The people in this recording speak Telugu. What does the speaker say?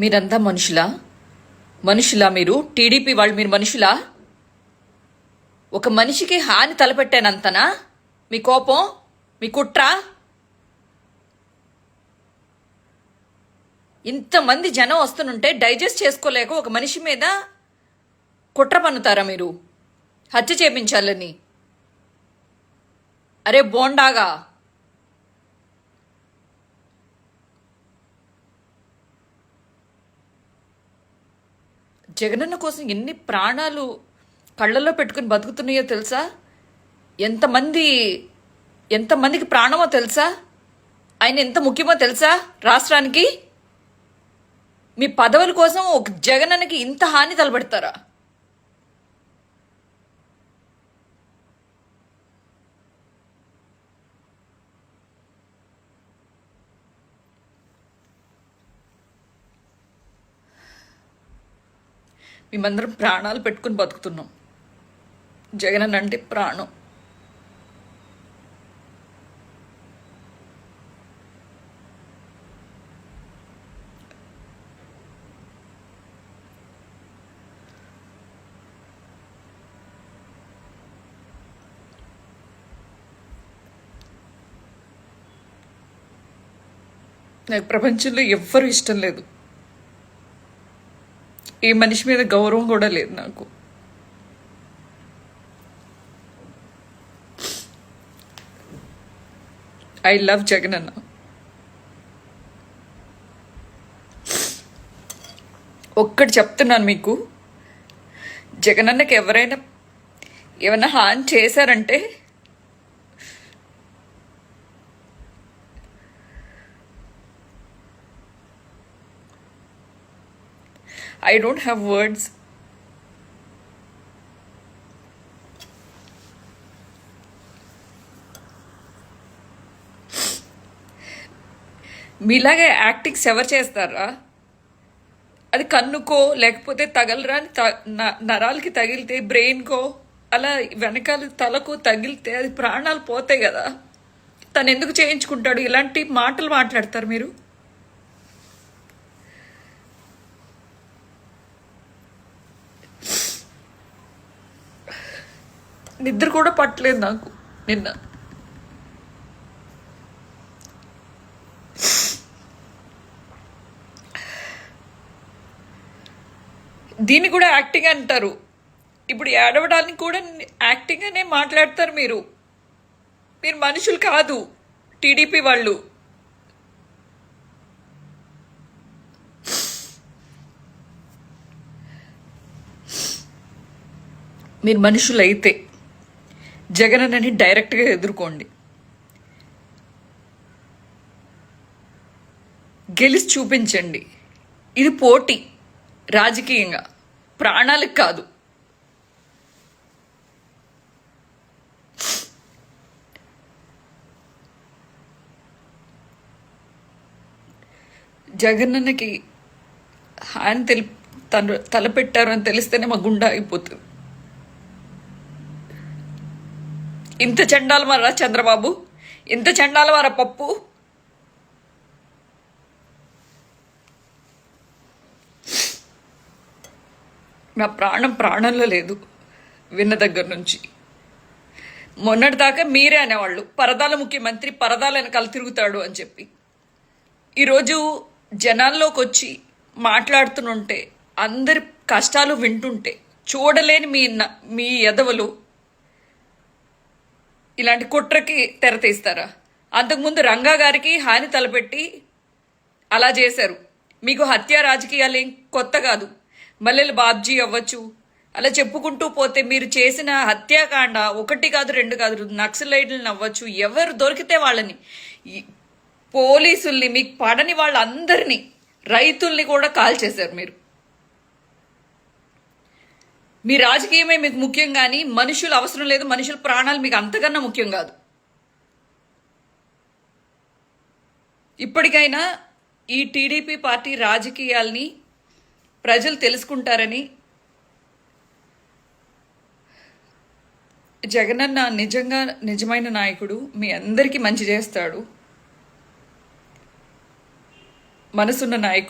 మీరంతా మనుషులా? మనుషులా మీరు? టీడీపీ వాళ్ళు మీరు మనుషులా? ఒక మనిషికి హాని తలపెట్టానంతనా? మీ కోపం? మీ కుట్ర? ఇంతమంది జనం వస్తుంటే డైజెస్ట్ చేసుకోలేక ఒక మనిషి మీద కుట్ర పన్నుతారా మీరు? హత్య చేపించాలని. అరే బోండాగా! జగనన్న కోసం ఎన్ని ప్రాణాలు కళ్ళల్లో పెట్టుకుని బతుకుతున్నాయో తెలుసా? ఎంతమంది ఎంతమందికి ప్రాణమో తెలుసా? ఆయన ఎంత ముఖ్యమో తెలుసా రాష్ట్రానికి? మీ పదవుల కోసం ఒక జగనన్నకి ఇంత హాని తలపెడతారా? మేమందరం ప్రాణాలు పెట్టుకుని బతుకుతున్నాం. జగన్ అంటే ప్రాణం. నాకు ప్రపంచంలో ఎవ్వరూ ఇష్టం లేదు. ఈ మనిషి మీద గౌరవం కూడా లేదు నాకు. ఐ లవ్ జగన్ అన్న ఒక్కటి చెప్తున్నాను మీకు. జగనన్నకి ఎవరైనా ఏమైనా హాని చేశారంటే ఐ డోంట్ హ్యావ్ వర్డ్స్ మీలాగే యాక్టింగ్స్ ఎవరు చేస్తారా? అది కన్నుకో లేకపోతే తగలరా అని త- న- నరాలకి తగిలితే బ్రెయిన్కో అలా వెనకాల తలకు తగిలితే అది ప్రాణాలు పోతాయి కదా. తను ఎందుకు చేయించుకుంటాడు? ఇలాంటి మాటలు మాట్లాడతారు మీరు? నిద్ర కూడా పట్టలేదు నాకు నిన్న. దీన్ని కూడా యాక్టింగ్ అంటారు. ఇప్పుడు ఏడవడానికి కూడా యాక్టింగ్ అనే మాట్లాడతారు మీరు. మీరు మనుషులు కాదు టీడీపీ వాళ్ళు. మీరు మనుషులైతే. జగనన్నని డైరెక్ట్గా ఎదుర్కోండి. గెలిచి చూపించండి. ఇది పోటీ. రాజకీయంగా. ప్రాణాలకు కాదు. జగనన్నకి హాని తెలి తను తలపెట్టారు అని తెలిస్తేనే మా గుండె అయిపోతుంది ఇంత చండాలమారా చంద్రబాబు? ఇంత చండాలమారా పప్పు? నా ప్రాణం ప్రాణంలో లేదు విన్న దగ్గర నుంచి. మొన్నటిదాకా మీరే అనేవాళ్ళు పరదాల ముఖ్యమంత్రి పరదాల వెనకాల తిరుగుతాడు అని చెప్పి. ఈరోజు జనాల్లోకి వచ్చి మాట్లాడుతుంటే అందరి కష్టాలు వింటుంటే చూడలేని మీ న- మీ ఎదవలు ఇలాంటి కుట్రకి తెర తీస్తారా? అంతకుముందు రంగా గారికి హాని తలపెట్టి అలా చేశారు. మీకు హత్య రాజకీయాలు ఏం కొత్త కాదు. మల్లెలు బాబ్జీ అవ్వచ్చు. అలా చెప్పుకుంటూ పోతే మీరు చేసిన హత్యాకాండ ఒకటి కాదు రెండు కాదు నక్సలైట్లను అవ్వచ్చు. ఎవరు దొరికితే వాళ్ళని. పోలీసుల్ని మీకు పడని వాళ్ళందరినీ రైతుల్ని కూడా కాల్ చేశారు మీరు. మీ రాజకీయమే మీకు ముఖ్యం కానీ మనుషులు అవసరం లేదు మనుషుల ప్రాణాలు మీకు అంతకన్నా ముఖ్యం కాదు. ఇప్పటికైనా ఈ టీడీపీ పార్టీ రాజకీయాల్ని ప్రజలు తెలుసుకుంటారని జగనన్న నిజంగా నిజమైన నాయకుడు మీ అందరికీ మంచి చేస్తాడు. మనసున్న నాయకుడు.